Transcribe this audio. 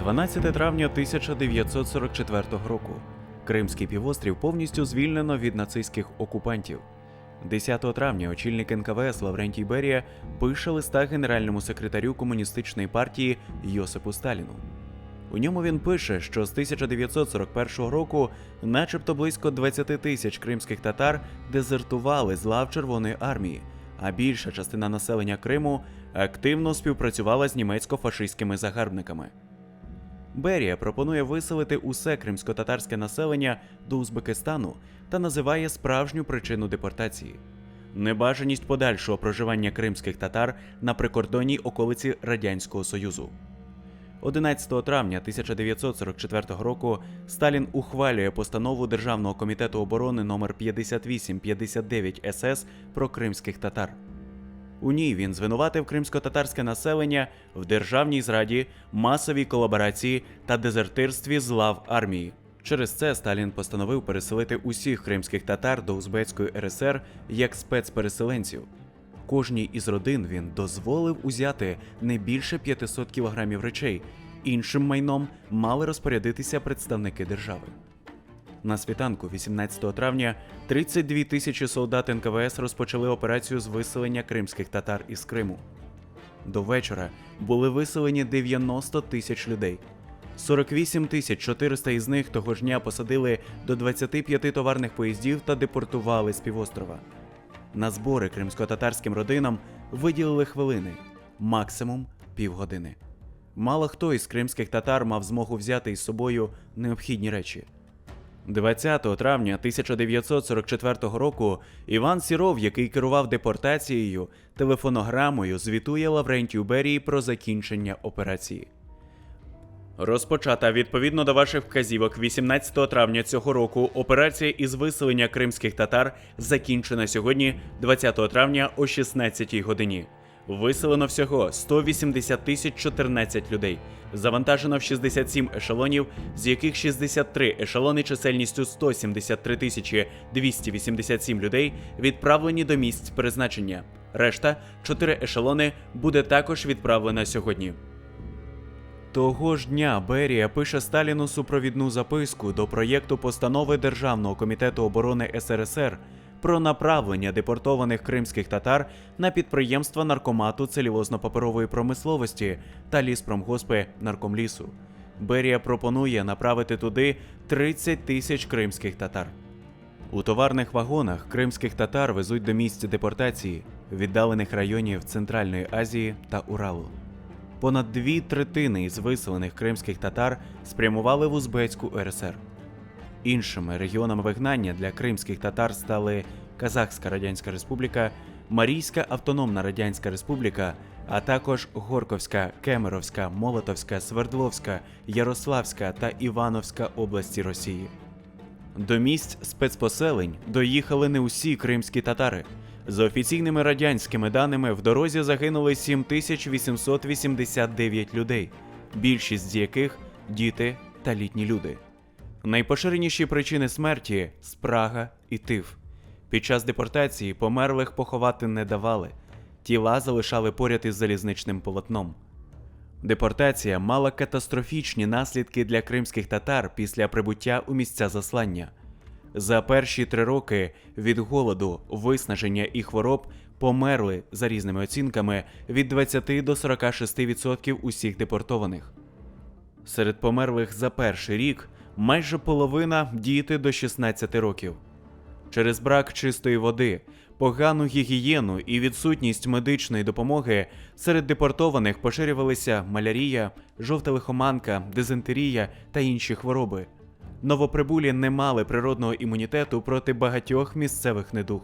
12 травня 1944 року. Кримський півострів повністю звільнено від нацистських окупантів. 10 травня очільник НКВС Лаврентій Берія пише листа генеральному секретарю комуністичної партії Йосипу Сталіну. У ньому він пише, що з 1941 року, начебто близько 20 тисяч кримських татар дезертували з лав Червоної армії, а більша частина населення Криму активно співпрацювала з німецько-фашистськими загарбниками. Берія пропонує виселити усе кримсько-татарське населення до Узбекистану та називає справжню причину депортації небажаність подальшого проживання кримських татар на прикордонній околиці Радянського Союзу. 11 травня 1944 року Сталін ухвалює постанову Державного комітету оборони номер 5859 СС про кримських татар. У ній він звинуватив кримсько-татарське населення в державній зраді, масовій колаборації та дезертирстві з лав армії. Через це Сталін постановив переселити усіх кримських татар до Узбецької РСР як спецпереселенців. Кожній із родин він дозволив узяти не більше 500 кілограмів речей. Іншим майном мали розпорядитися представники держави. На світанку, 18 травня, 32 тисячі солдат НКВС розпочали операцію з виселення кримських татар із Криму. До вечора були виселені 90 тисяч людей. 48 тисяч 400 із них того ж дня посадили до 25 товарних поїздів та депортували з півострова. На збори кримсько-татарським родинам виділили хвилини, максимум півгодини. Мало хто із кримських татар мав змогу взяти із собою необхідні речі. 20 травня 1944 року Іван Сіров, який керував депортацією, телефонограмою звітує Лаврентію Берії про закінчення операції. Розпочата відповідно до ваших вказівок 18 травня цього року операція із виселення кримських татар закінчена сьогодні, 20 травня о 16 годині. Виселено всього 180 тисяч 14 людей. Завантажено в 67 ешелонів, з яких 63 ешелони чисельністю 173 тисячі 287 людей відправлені до місць призначення. Решта 4 ешелони буде також відправлена сьогодні. Того ж дня Берія пише Сталіну супровідну записку до проєкту постанови Державного комітету оборони СРСР про направлення депортованих кримських татар на підприємства наркомату целюлозно-паперової промисловості та ліспромгоспи наркомлісу. Берія пропонує направити туди 30 тисяч кримських татар. У товарних вагонах кримських татар везуть до місць депортації, віддалених районів Центральної Азії та Уралу. Понад дві третини із виселених кримських татар спрямували в Узбецьку РСР. Іншими регіонами вигнання для кримських татар стали Казахська Радянська Республіка, Марійська Автономна Радянська Республіка, а також Горковська, Кемеровська, Молотовська, Свердловська, Ярославська та Івановська області Росії. До місць спецпоселень доїхали не усі кримські татари. За офіційними радянськими даними, в дорозі загинули 7889 людей, більшість з яких діти та літні люди. Найпоширеніші причини смерті спрага і тиф. Під час депортації померлих поховати не давали, тіла залишали поряд із залізничним полотном. Депортація мала катастрофічні наслідки для кримських татар після прибуття у місця заслання. За перші три роки від голоду, виснаження і хвороб померли за різними оцінками від 20 до 46% усіх депортованих. Серед померлих за перший рік майже половина діти до 16 років. Через брак чистої води, погану гігієну і відсутність медичної допомоги серед депортованих поширювалися малярія, жовта лихоманка, дизентерія та інші хвороби. Новоприбулі не мали природного імунітету проти багатьох місцевих недуг.